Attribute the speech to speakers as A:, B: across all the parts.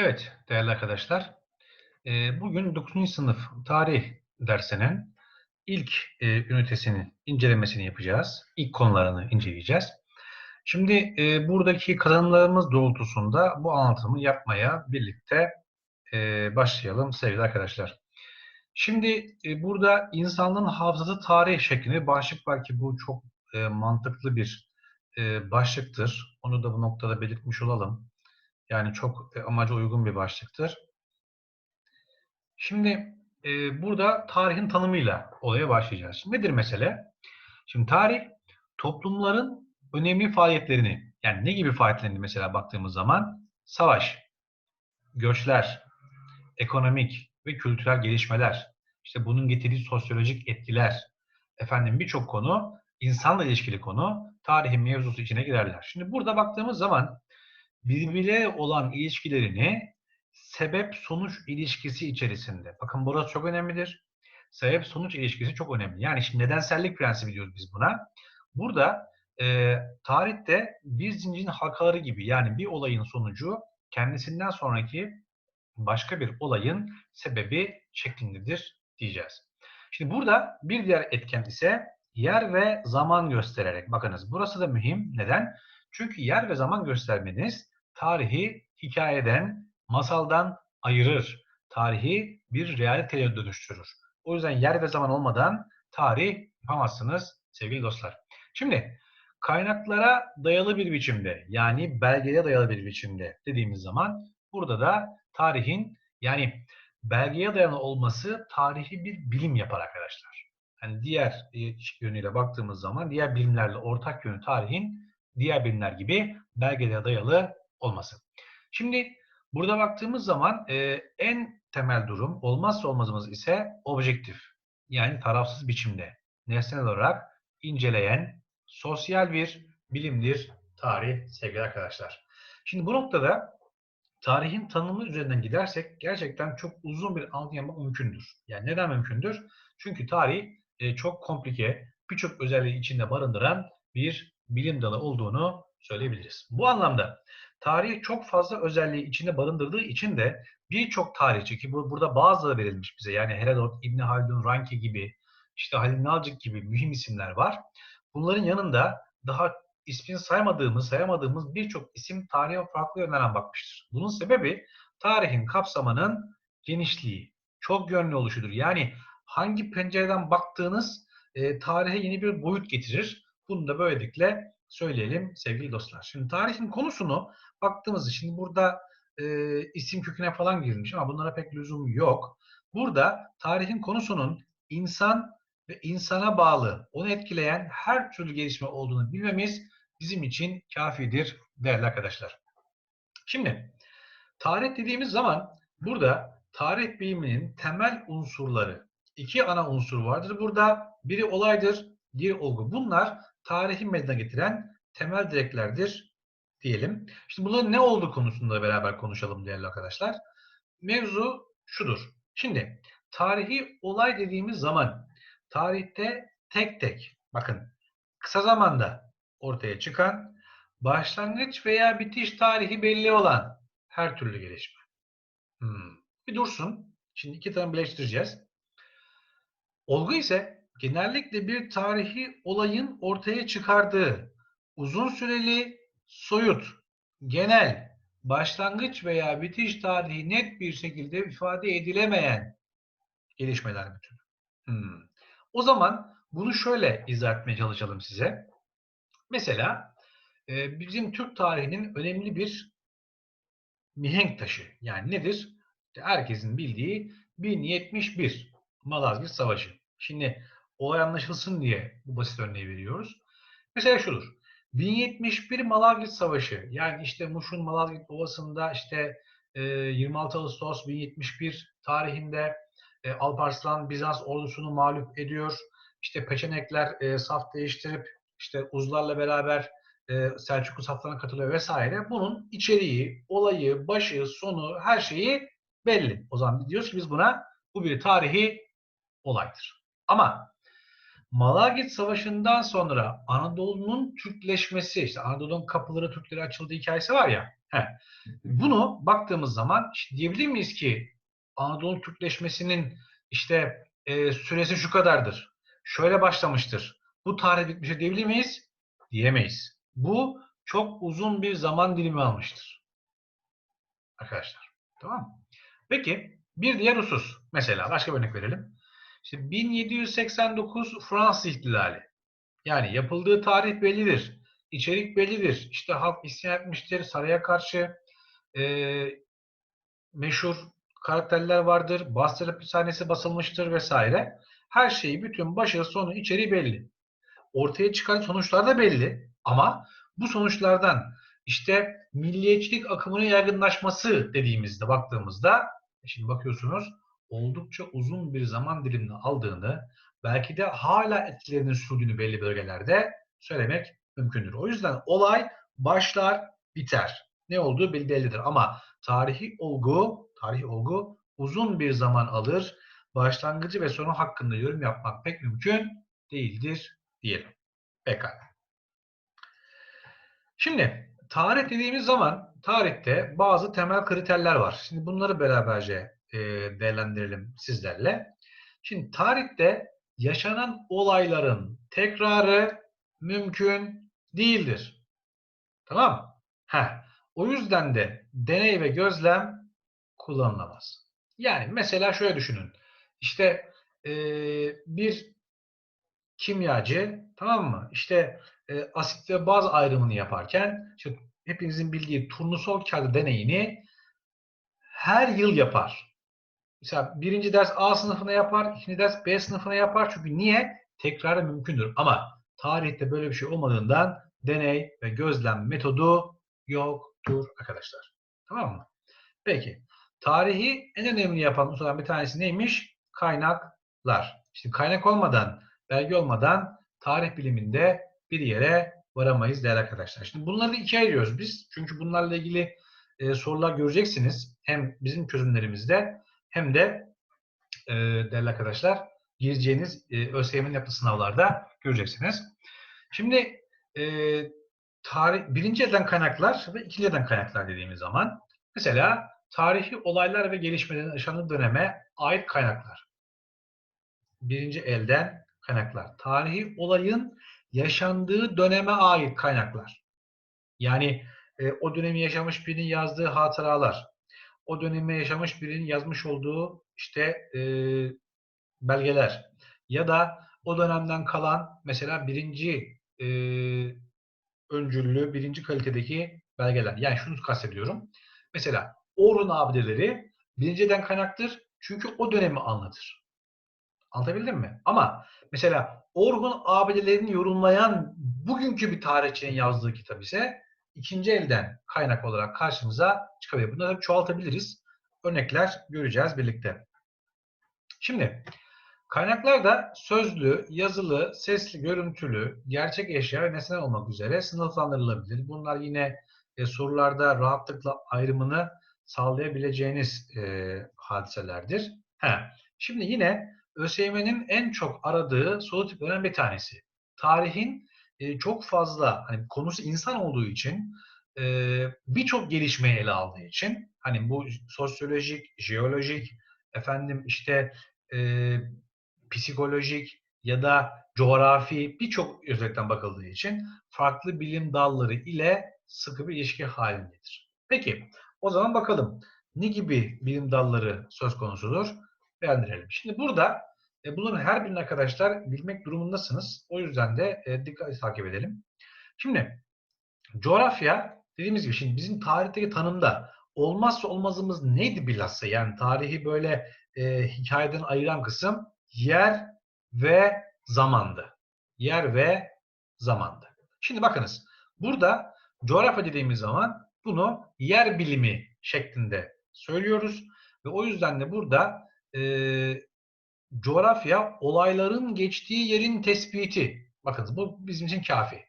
A: Evet değerli arkadaşlar. Eee, bugün 9. sınıf tarih dersinin ilk, eee, ünitesini incelemesini yapacağız. İlk konularını inceleyeceğiz. Şimdi, eee, buradaki kazanımlarımız doğrultusunda bu anlatımı yapmaya birlikte, eee, başlayalım sevgili arkadaşlar. Şimdi, burada insanlığın hafızası tarih şeklinde başlık var ki bu çok, mantıklı bir, başlıktır. Onu da bu noktada belirtmiş olalım. Yani çok, eee, amaca uygun bir başlıktır. Şimdi, eee, burada tarihin tanımıyla olaya başlayacağız. Nedir mesele? Şimdi tarih, toplumların önemli faaliyetlerini, yani ne gibi faaliyetlerini mesela baktığımız zaman savaş, göçler, ekonomik ve kültürel gelişmeler, işte bunun getirdiği sosyolojik etkiler, efendim birçok konu, insanla ilişkili konu tarihin mevzusu içine girerler. Şimdi burada baktığımız zaman birbirleriyle olan ilişkilerini sebep-sonuç ilişkisi içerisinde. Bakın burası çok önemlidir. Sebep-sonuç ilişkisi çok önemli. Yani şimdi nedensellik prensibi diyoruz biz buna. Burada e, tarihte bir zincirin halkaları gibi yani bir olayın sonucu kendisinden sonraki başka bir olayın sebebi şeklindedir diyeceğiz. Şimdi burada bir diğer etken ise yer ve zaman göstererek. Bakınız burası da mühim. Neden? Çünkü yer ve zaman göstermeniz tarihi hikayeden, masaldan ayırır. Tarihi bir realiteye dönüştürür. O yüzden yer ve zaman olmadan tarih yapamazsınız sevgili dostlar. Şimdi kaynaklara dayalı bir biçimde yani belgeye dayalı bir biçimde dediğimiz zaman burada da tarihin yani belgeye dayalı olması tarihi bir bilim yapar arkadaşlar. Yani diğer yönüyle baktığımız zaman diğer bilimlerle ortak yönü tarihin diğer bilimler gibi belgeye dayalı olması. Şimdi burada baktığımız zaman e, en temel durum olmazsa olmazımız ise objektif. Yani tarafsız biçimde nesnel olarak inceleyen sosyal bir bilimdir tarih sevgili arkadaşlar. Şimdi bu noktada tarihin tanımı üzerinden gidersek gerçekten çok uzun bir anlatı yapmak mümkündür. Yani neden mümkündür? Çünkü tarih e, çok komplike, birçok özelliği içinde barındıran bir bilim dalı olduğunu söyleyebiliriz. Bu anlamda tarih çok fazla özelliği içinde barındırdığı için de birçok tarihçi ki bu, burada bazıları verilmiş bize yani Herodot, İbni Haldun, Ranke gibi işte Halil Nalcık gibi mühim isimler var. Bunların yanında daha ismini saymadığımız, sayamadığımız birçok isim tarihe farklı yönlerden bakmıştır. Bunun sebebi tarihin kapsamının genişliği, çok yönlü oluşudur. Yani hangi pencereden baktığınız e, tarihe yeni bir boyut getirir. Bunu da böylelikle söyleyelim sevgili dostlar. Şimdi tarihin konusunu baktığımızda şimdi burada e, isim köküne falan girmiş ama bunlara pek lüzum yok. Burada tarihin konusunun insan ve insana bağlı, onu etkileyen her türlü gelişme olduğunu bilmemiz bizim için kafidir değerli arkadaşlar. Şimdi tarih dediğimiz zaman burada tarih biliminin temel unsurları, iki ana unsur vardır burada. Biri olaydır, diğeri olgu. Bunlar tarihi meydana getiren temel direklerdir diyelim. Şimdi bunların ne olduğu konusunda beraber konuşalım değerli arkadaşlar. Mevzu şudur. Şimdi tarihi olay dediğimiz zaman tarihte tek tek bakın kısa zamanda ortaya çıkan başlangıç veya bitiş tarihi belli olan her türlü gelişme. Hmm. Bir dursun. Şimdi iki tane birleştireceğiz. Olgu ise genellikle bir tarihi olayın ortaya çıkardığı uzun süreli, soyut, genel, başlangıç veya bitiş tarihi net bir şekilde ifade edilemeyen gelişmeler bütünü. Hmm. O zaman bunu şöyle izah etmeye çalışalım size. Mesela e, bizim Türk tarihinin önemli bir mihenk taşı. Yani nedir? Herkesin bildiği 1071 Malazgirt Savaşı. Şimdi olay anlaşılsın diye bu basit örneği veriyoruz. Mesela şudur. 1071 Malazgirt Savaşı yani işte Muş'un Malazgirt Ovası'nda işte 26 Ağustos 1071 tarihinde Alparslan Bizans ordusunu mağlup ediyor. İşte Peçenekler saf değiştirip işte Uzlarla beraber Selçuklu saflarına katılıyor vesaire. Bunun içeriği, olayı, başı, sonu her şeyi belli. O zaman diyoruz ki biz buna bu bir tarihi olaydır. Ama Malagit Savaşı'ndan sonra Anadolu'nun Türkleşmesi, işte Anadolu'nun kapıları Türklere açıldığı hikayesi var ya. Heh, bunu baktığımız zaman işte diyebilir miyiz ki Anadolu Türkleşmesinin işte e, süresi şu kadardır. Şöyle başlamıştır. Bu tarih bitmiştir diyebilir miyiz? Diyemeyiz. Bu çok uzun bir zaman dilimi almıştır. Arkadaşlar. Tamam mı? Peki bir diğer husus. Mesela başka bir örnek verelim. İşte 1789 Fransız ihtilali. Yani yapıldığı tarih bellidir. İçerik bellidir. İşte halk isyan etmiştir. Saraya karşı e, meşhur karakterler vardır. Bastille hapishanesi basılmıştır vesaire. Her şeyi, bütün başı, sonu, içeriği belli. Ortaya çıkan sonuçlar da belli. Ama bu sonuçlardan işte milliyetçilik akımının yaygınlaşması dediğimizde baktığımızda şimdi bakıyorsunuz oldukça uzun bir zaman dilimini aldığını belki de hala etkilerinin sürdüğünü belli bölgelerde söylemek mümkündür. O yüzden olay başlar biter. Ne olduğu belli ama tarihi olgu, tarihi olgu uzun bir zaman alır. Başlangıcı ve sonu hakkında yorum yapmak pek mümkün değildir diyelim. Pekala. Şimdi tarih dediğimiz zaman tarihte bazı temel kriterler var. Şimdi bunları beraberce e, değerlendirelim sizlerle. Şimdi tarihte yaşanan olayların tekrarı mümkün değildir. Tamam Heh. O yüzden de deney ve gözlem kullanılamaz. Yani mesela şöyle düşünün. İşte e, bir kimyacı tamam mı? İşte e, asit ve baz ayrımını yaparken işte hepinizin bildiği turnusol kağıdı deneyini her yıl yapar. Mesela birinci ders A sınıfına yapar, ikinci ders B sınıfına yapar. Çünkü niye? Tekrarı mümkündür. Ama tarihte böyle bir şey olmadığından deney ve gözlem metodu yoktur arkadaşlar. Tamam mı? Peki. Tarihi en önemli yapan unsurlardan bir tanesi neymiş? Kaynaklar. İşte kaynak olmadan, belge olmadan tarih biliminde bir yere varamayız değerli arkadaşlar. Şimdi bunları ikiye ayırıyoruz biz. Çünkü bunlarla ilgili e, sorular göreceksiniz. Hem bizim çözümlerimizde hem de e, değerli arkadaşlar gireceğiniz e, ÖSYM'in yaptığı sınavlarda göreceksiniz. Şimdi e, tarih, birinci elden kaynaklar ve ikinci elden kaynaklar dediğimiz zaman mesela tarihi olaylar ve gelişmelerin yaşandığı döneme ait kaynaklar. Birinci elden kaynaklar. Tarihi olayın yaşandığı döneme ait kaynaklar. Yani e, o dönemi yaşamış birinin yazdığı hatıralar, o dönemi yaşamış birinin yazmış olduğu işte e, belgeler ya da o dönemden kalan mesela birinci e, öncüllü, birinci kalitedeki belgeler. Yani şunu kastediyorum. Mesela Orhun abideleri birinciden kaynaktır. Çünkü o dönemi anlatır. Anlatabildim mi? Ama mesela Orhun abidelerini yorumlayan bugünkü bir tarihçinin yazdığı kitap ise ikinci elden kaynak olarak karşımıza çıkabilir. Bunları çoğaltabiliriz. Örnekler göreceğiz birlikte. Şimdi kaynaklar da sözlü, yazılı, sesli, görüntülü, gerçek eşya ve nesneler olmak üzere sınıflandırılabilir. Bunlar yine e, sorularda rahatlıkla ayrımını sağlayabileceğiniz e, hadiselerdir. He. Şimdi yine ÖSYM'nin en çok aradığı soru tiplerinden bir tanesi. Tarihin çok fazla hani konusu insan olduğu için birçok gelişmeyi ele aldığı için hani bu sosyolojik, jeolojik, efendim işte e, psikolojik ya da coğrafi birçok özellikten bakıldığı için farklı bilim dalları ile sıkı bir ilişki halindedir. Peki o zaman bakalım ne gibi bilim dalları söz konusudur? Beğendirelim. Şimdi burada e, bunların her birini arkadaşlar bilmek durumundasınız. O yüzden de e, dikkatli takip edelim. Şimdi coğrafya dediğimiz gibi şimdi bizim tarihteki tanımda olmazsa olmazımız neydi bilhassa? Yani tarihi böyle e, hikayeden ayıran kısım yer ve zamandı. Yer ve zamandı. Şimdi bakınız burada coğrafya dediğimiz zaman bunu yer bilimi şeklinde söylüyoruz. Ve o yüzden de burada e, coğrafya olayların geçtiği yerin tespiti. Bakınız bu bizim için kafi.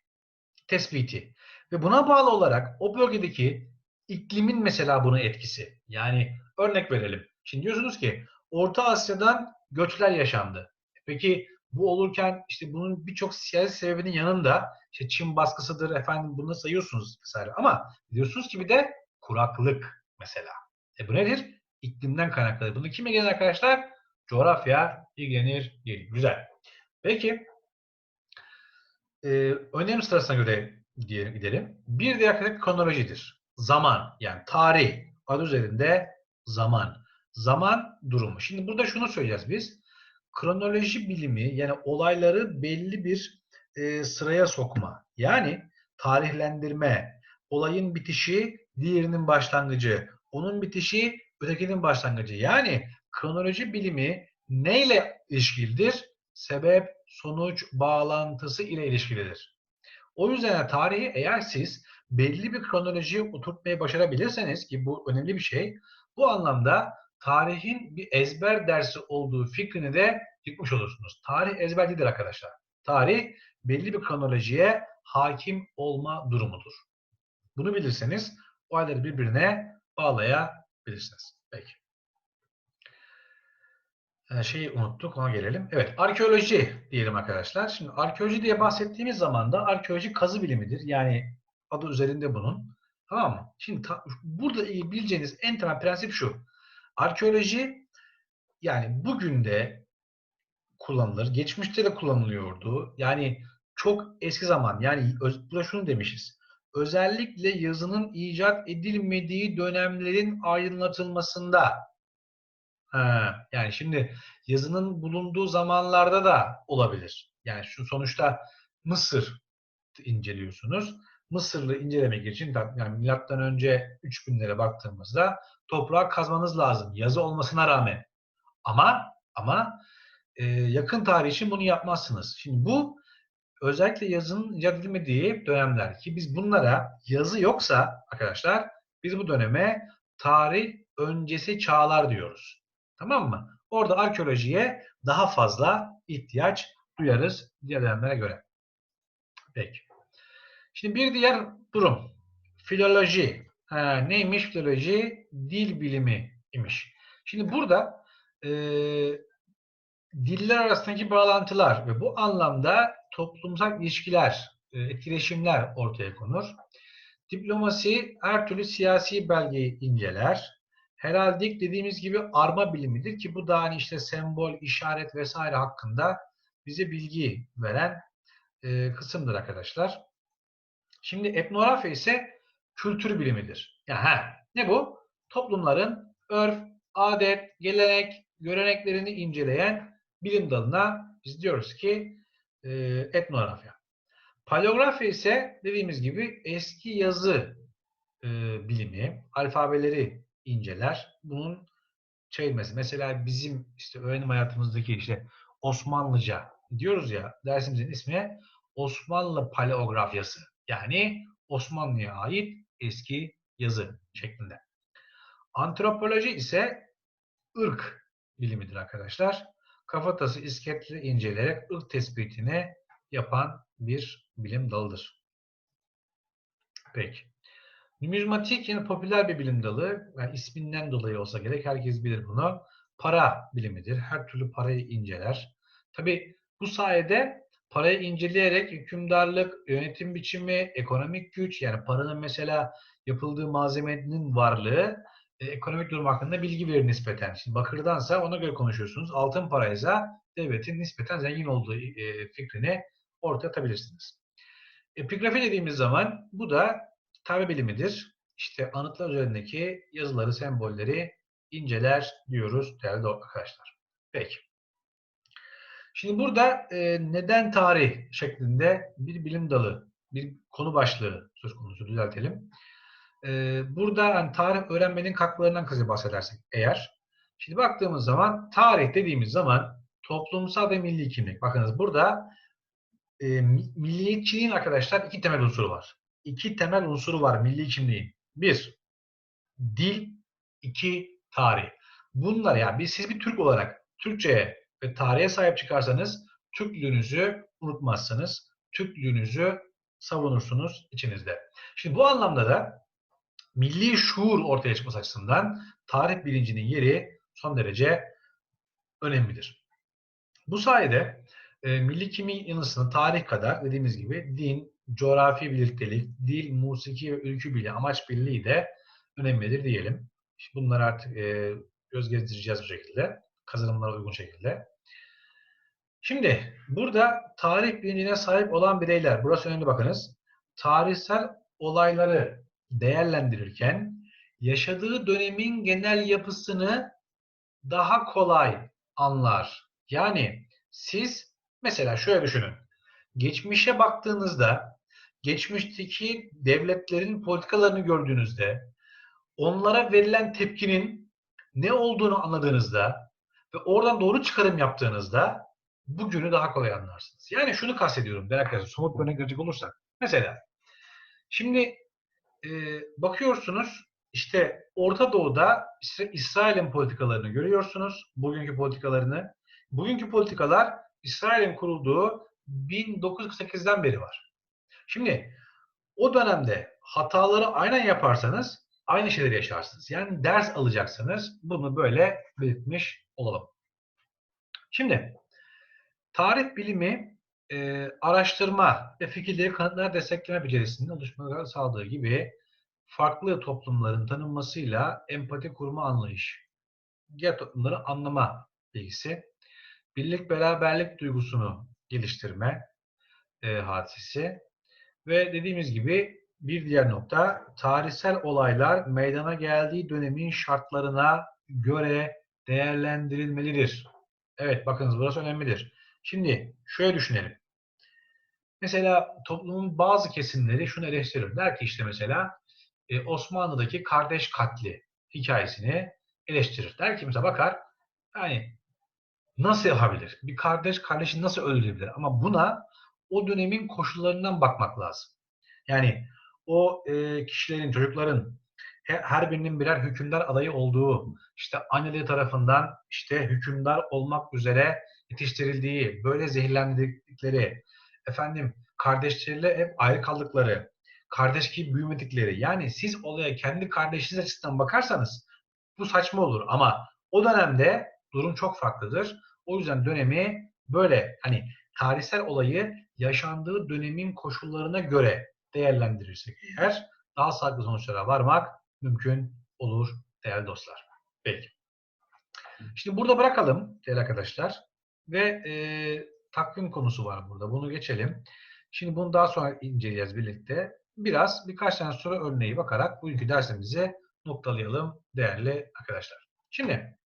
A: Tespiti. Ve buna bağlı olarak o bölgedeki iklimin mesela buna etkisi. Yani örnek verelim. Şimdi diyorsunuz ki Orta Asya'dan göçler yaşandı. Peki Bu olurken işte bunun birçok siyasi sebebinin yanında işte Çin baskısıdır efendim bunu sayıyorsunuz vesaire. Ama diyorsunuz ki bir de kuraklık mesela. E bu nedir? İklimden kaynaklı. Bunu kim ilgilenir arkadaşlar? Coğrafya ilgilenir. Değil. Güzel. Peki e, önem sırasına göre diyelim, gidelim. Bir diğer kategori kronolojidir. Zaman yani tarih adı üzerinde zaman. Zaman durumu. Şimdi burada şunu söyleyeceğiz biz. Kronoloji bilimi yani olayları belli bir e, sıraya sokma. Yani tarihlendirme, olayın bitişi diğerinin başlangıcı, onun bitişi ötekinin başlangıcı. Yani kronoloji bilimi neyle ilişkilidir? Sebep, sonuç, bağlantısı ile ilişkilidir. O yüzden tarihi eğer siz belli bir kronolojiye oturtmayı başarabilirseniz ki bu önemli bir şey, bu anlamda tarihin bir ezber dersi olduğu fikrini de yıkmış olursunuz. Tarih ezber değildir arkadaşlar. Tarih belli bir kronolojiye hakim olma durumudur. Bunu bilirseniz olayları birbirine bağlayabilirsiniz. Peki. Ee, şeyi unuttuk ona gelelim. Evet arkeoloji diyelim arkadaşlar. Şimdi arkeoloji diye bahsettiğimiz zaman da arkeoloji kazı bilimidir. Yani adı üzerinde bunun. Tamam mı? Şimdi ta, burada bileceğiniz en temel prensip şu. Arkeoloji yani bugün de kullanılır. Geçmişte de kullanılıyordu. Yani çok eski zaman yani burada şunu demişiz. Özellikle yazının icat edilmediği dönemlerin aydınlatılmasında Ha, yani şimdi yazının bulunduğu zamanlarda da olabilir. Yani şu sonuçta Mısır inceliyorsunuz. Mısırlı incelemek için yani milattan önce 3000'lere baktığımızda toprağa kazmanız lazım. Yazı olmasına rağmen. Ama ama e, yakın tarih için bunu yapmazsınız. Şimdi bu özellikle yazının icat edilmediği dönemler ki biz bunlara yazı yoksa arkadaşlar biz bu döneme tarih öncesi çağlar diyoruz. Tamam mı? Orada arkeolojiye daha fazla ihtiyaç duyarız diğer göre. Peki. Şimdi bir diğer durum. Filoloji. Ha, neymiş filoloji? Dil bilimi imiş. Şimdi burada e, diller arasındaki bağlantılar ve bu anlamda toplumsal ilişkiler, e, etkileşimler ortaya konur. Diplomasi her türlü siyasi belgeyi inceler. Heraldik dediğimiz gibi arma bilimidir ki bu da hani işte sembol, işaret vesaire hakkında bize bilgi veren e, kısımdır arkadaşlar. Şimdi etnografya ise kültür bilimidir. Yani ha, ne bu? Toplumların örf, adet, gelenek, göreneklerini inceleyen bilim dalına biz diyoruz ki e, etnografya. Paleografya ise dediğimiz gibi eski yazı e, bilimi, alfabeleri inceler. Bunun şey mesela, bizim işte öğrenim hayatımızdaki işte Osmanlıca diyoruz ya dersimizin ismi Osmanlı paleografyası. Yani Osmanlı'ya ait eski yazı şeklinde. Antropoloji ise ırk bilimidir arkadaşlar. Kafatası iskeletleri inceleyerek ırk tespitini yapan bir bilim dalıdır. Peki. Numizmatik yine popüler bir bilim dalı. Yani isminden dolayı olsa gerek herkes bilir bunu. Para bilimidir. Her türlü parayı inceler. Tabi bu sayede parayı inceleyerek hükümdarlık, yönetim biçimi, ekonomik güç yani paranın mesela yapıldığı malzemenin varlığı e, ekonomik durum hakkında bilgi verir nispeten. Şimdi bakırdansa ona göre konuşuyorsunuz. Altın paraysa devletin nispeten zengin olduğu e, fikrini ortaya atabilirsiniz. Epigrafi dediğimiz zaman bu da tarih bilimidir. İşte anıtlar üzerindeki yazıları, sembolleri inceler diyoruz değerli arkadaşlar. Peki. Şimdi burada e, neden tarih şeklinde bir bilim dalı, bir konu başlığı söz konusu düzeltelim. E, burada yani tarih öğrenmenin katkılarından kısaca bahsedersek eğer. Şimdi baktığımız zaman tarih dediğimiz zaman toplumsal ve milli kimlik. Bakınız burada e, milliyetçiliğin arkadaşlar iki temel unsuru var iki temel unsuru var milli kimliğin. Bir, dil, iki, tarih. Bunlar yani biz, siz bir Türk olarak Türkçe'ye ve tarihe sahip çıkarsanız Türklüğünüzü unutmazsınız. Türklüğünüzü savunursunuz içinizde. Şimdi bu anlamda da milli şuur ortaya çıkması açısından tarih bilincinin yeri son derece önemlidir. Bu sayede e, milli kimlik yanısını tarih kadar dediğimiz gibi din, coğrafi birliktelik, dil, musiki ve ülkü birliği, amaç birliği de önemlidir diyelim. İşte bunları artık e, göz gezdireceğiz bu şekilde. Kazanımlara uygun şekilde. Şimdi burada tarih bilincine sahip olan bireyler, burası önemli bakınız. Tarihsel olayları değerlendirirken yaşadığı dönemin genel yapısını daha kolay anlar. Yani siz mesela şöyle düşünün. Geçmişe baktığınızda geçmişteki devletlerin politikalarını gördüğünüzde onlara verilen tepkinin ne olduğunu anladığınızda ve oradan doğru çıkarım yaptığınızda bugünü daha kolay anlarsınız. Yani şunu kastediyorum değerli arkadaşlar, somut bir örnek verecek olursak. Mesela şimdi e, bakıyorsunuz işte Orta Doğu'da işte İsrail'in politikalarını görüyorsunuz. Bugünkü politikalarını. Bugünkü politikalar İsrail'in kurulduğu 1948'den beri var. Şimdi o dönemde hataları aynen yaparsanız aynı şeyleri yaşarsınız. Yani ders alacaksınız. Bunu böyle belirtmiş olalım. Şimdi tarih bilimi e, araştırma ve fikirleri kanıtlar destekleme becerisinin oluşmaları sağladığı gibi farklı toplumların tanınmasıyla empati kurma anlayış, diğer toplumları anlama bilgisi, birlik beraberlik duygusunu geliştirme e, hadisesi ve dediğimiz gibi bir diğer nokta tarihsel olaylar meydana geldiği dönemin şartlarına göre değerlendirilmelidir. Evet bakınız burası önemlidir. Şimdi şöyle düşünelim. Mesela toplumun bazı kesimleri şunu eleştirir. Der ki işte mesela e, Osmanlı'daki kardeş katli hikayesini eleştirir. Der ki mesela bakar yani nasıl yapabilir? Bir kardeş kardeşini nasıl öldürebilir? Ama buna o dönemin koşullarından bakmak lazım. Yani o e, kişilerin, çocukların her birinin birer hükümdar adayı olduğu, işte anneleri tarafından işte hükümdar olmak üzere yetiştirildiği, böyle zehirlendikleri, efendim kardeşleriyle hep ayrı kaldıkları, kardeş gibi büyümedikleri. Yani siz olaya kendi kardeşiniz açısından bakarsanız bu saçma olur ama o dönemde durum çok farklıdır. O yüzden dönemi böyle hani tarihsel olayı yaşandığı dönemin koşullarına göre değerlendirirsek eğer daha sağlıklı sonuçlara varmak mümkün olur değerli dostlar. Peki. Şimdi burada bırakalım değerli arkadaşlar ve e, takvim konusu var burada. Bunu geçelim. Şimdi bunu daha sonra inceleyeceğiz birlikte. Biraz birkaç tane soru örneği bakarak bugünkü dersimizi noktalayalım değerli arkadaşlar. Şimdi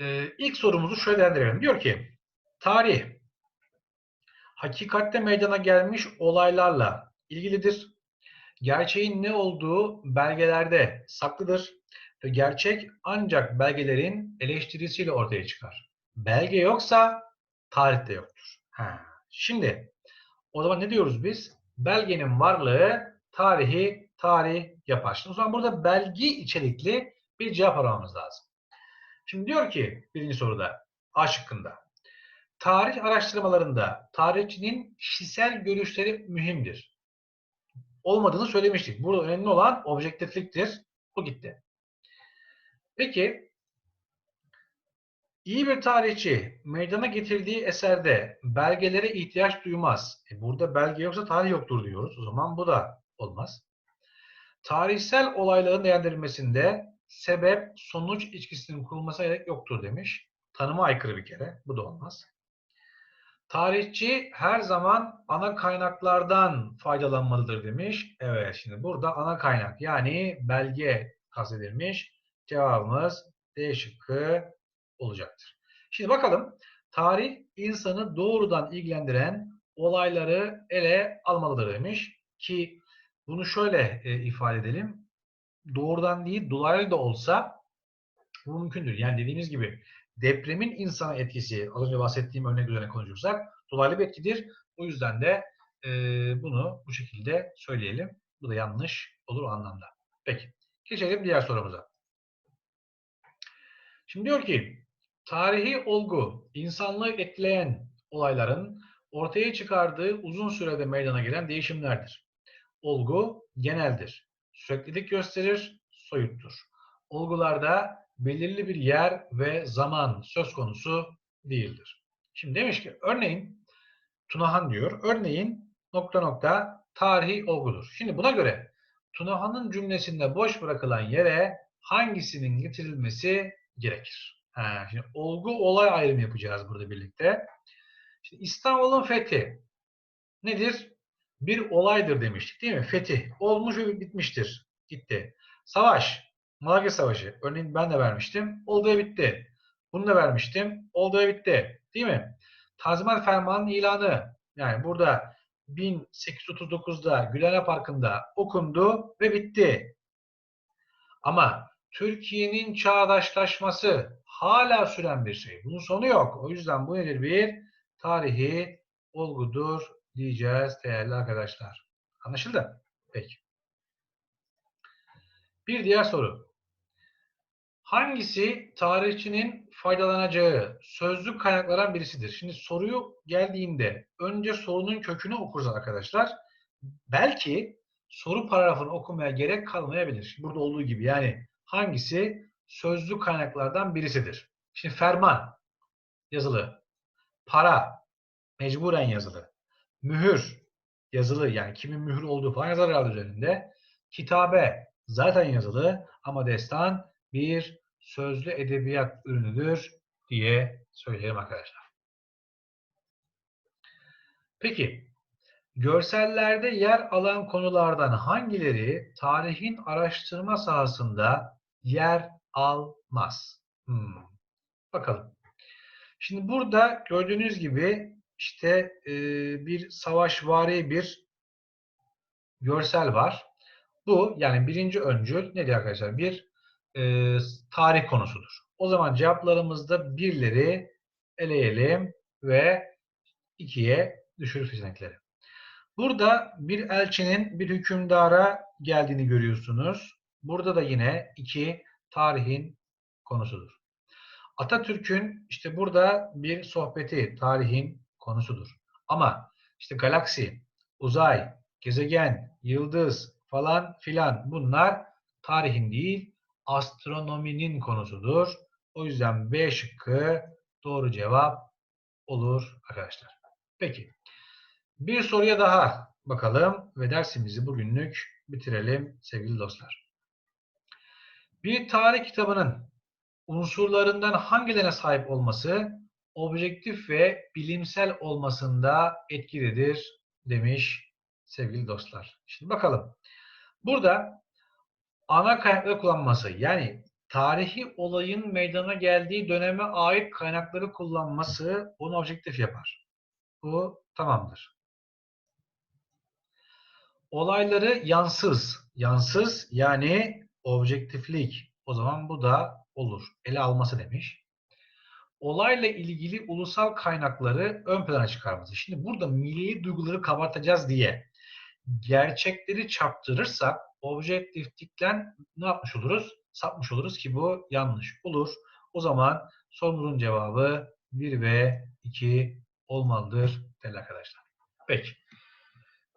A: e, ilk sorumuzu şöyle değerlendirelim. Diyor ki tarih hakikatte meydana gelmiş olaylarla ilgilidir. Gerçeğin ne olduğu belgelerde saklıdır ve gerçek ancak belgelerin eleştirisiyle ortaya çıkar. Belge yoksa tarih de yoktur. Ha. Şimdi o zaman ne diyoruz biz? Belgenin varlığı tarihi tarih yapar. Şimdi o zaman burada belgi içerikli bir cevap aramamız lazım. Şimdi diyor ki birinci soruda A şıkkında tarih araştırmalarında tarihçinin kişisel görüşleri mühimdir. Olmadığını söylemiştik. Burada önemli olan objektifliktir. Bu gitti. Peki İyi bir tarihçi meydana getirdiği eserde belgelere ihtiyaç duymaz. E burada belge yoksa tarih yoktur diyoruz. O zaman bu da olmaz. Tarihsel olayların değerlendirilmesinde sebep sonuç ilişkisinin kurulmasına gerek yoktur demiş. Tanıma aykırı bir kere. Bu da olmaz. Tarihçi her zaman ana kaynaklardan faydalanmalıdır demiş. Evet şimdi burada ana kaynak yani belge kastedilmiş. Cevabımız D şıkkı olacaktır. Şimdi bakalım tarih insanı doğrudan ilgilendiren olayları ele almalıdır demiş ki bunu şöyle e, ifade edelim. Doğrudan değil dolaylı da olsa bu mümkündür. Yani dediğimiz gibi depremin insana etkisi az önce bahsettiğim örnek üzerine konuşursak dolaylı bir etkidir. O yüzden de e, bunu bu şekilde söyleyelim. Bu da yanlış olur o anlamda. Peki. Geçelim diğer sorumuza. Şimdi diyor ki Tarihi olgu, insanlığı etkileyen olayların ortaya çıkardığı uzun sürede meydana gelen değişimlerdir. Olgu geneldir. Süreklilik gösterir, soyuttur. Olgularda belirli bir yer ve zaman söz konusu değildir. Şimdi demiş ki örneğin Tunahan diyor. Örneğin nokta nokta tarihi olgudur. Şimdi buna göre Tunahan'ın cümlesinde boş bırakılan yere hangisinin getirilmesi gerekir? Ha, şimdi olgu olay ayrımı yapacağız burada birlikte. Şimdi İstanbul'un fethi nedir? Bir olaydır demiştik değil mi? Fetih olmuş ve bitmiştir. Gitti. Savaş, Malazgirt Savaşı. Örneğin ben de vermiştim. Oldu ve bitti. Bunu da vermiştim. Oldu ve bitti. Değil mi? Tazminat Fermanı'nın ilanı. Yani burada 1839'da Gülhane Parkı'nda okundu ve bitti. Ama Türkiye'nin çağdaşlaşması hala süren bir şey. Bunun sonu yok. O yüzden bu nedir? Bir tarihi olgudur diyeceğiz değerli arkadaşlar. Anlaşıldı? Peki. Bir diğer soru. Hangisi tarihçinin faydalanacağı sözlük kaynaklardan birisidir? Şimdi soruyu geldiğinde önce sorunun kökünü okuruz arkadaşlar. Belki soru paragrafını okumaya gerek kalmayabilir. Burada olduğu gibi yani hangisi sözlük kaynaklardan birisidir? Şimdi ferman yazılı, para mecburen yazılı, mühür yazılı yani kimin mühür olduğu falan yazar üzerinde. Kitabe zaten yazılı ama destan bir sözlü edebiyat ürünüdür diye söyleyelim arkadaşlar. Peki, görsellerde yer alan konulardan hangileri tarihin araştırma sahasında yer almaz? Hmm. Bakalım. Şimdi burada gördüğünüz gibi işte e, bir savaşvari bir görsel var. Bu yani birinci öncül nedir arkadaşlar? Bir e, tarih konusudur. O zaman cevaplarımızda birleri eleyelim ve ikiye düşür seçenekleri. Burada bir elçinin bir hükümdara geldiğini görüyorsunuz. Burada da yine iki tarihin konusudur. Atatürk'ün işte burada bir sohbeti tarihin konusudur. Ama işte galaksi, uzay, gezegen, yıldız falan filan bunlar tarihin değil astronominin konusudur. O yüzden B şıkkı doğru cevap olur arkadaşlar. Peki. Bir soruya daha bakalım ve dersimizi bugünlük bitirelim sevgili dostlar. Bir tarih kitabının unsurlarından hangilerine sahip olması objektif ve bilimsel olmasında etkilidir demiş sevgili dostlar. Şimdi bakalım. Burada ana kaynakları kullanması yani tarihi olayın meydana geldiği döneme ait kaynakları kullanması onu objektif yapar. Bu tamamdır. Olayları yansız. Yansız yani objektiflik. O zaman bu da olur. Ele alması demiş. Olayla ilgili ulusal kaynakları ön plana çıkarması. Şimdi burada milli duyguları kabartacağız diye gerçekleri çarptırırsak objektiflikten ne yapmış oluruz? Sapmış oluruz ki bu yanlış olur. O zaman sorumuzun cevabı 1 ve 2 olmalıdır değerli arkadaşlar. Peki.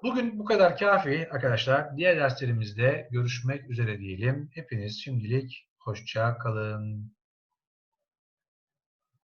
A: Bugün bu kadar kafi arkadaşlar. Diğer derslerimizde görüşmek üzere diyelim. Hepiniz şimdilik hoşça kalın.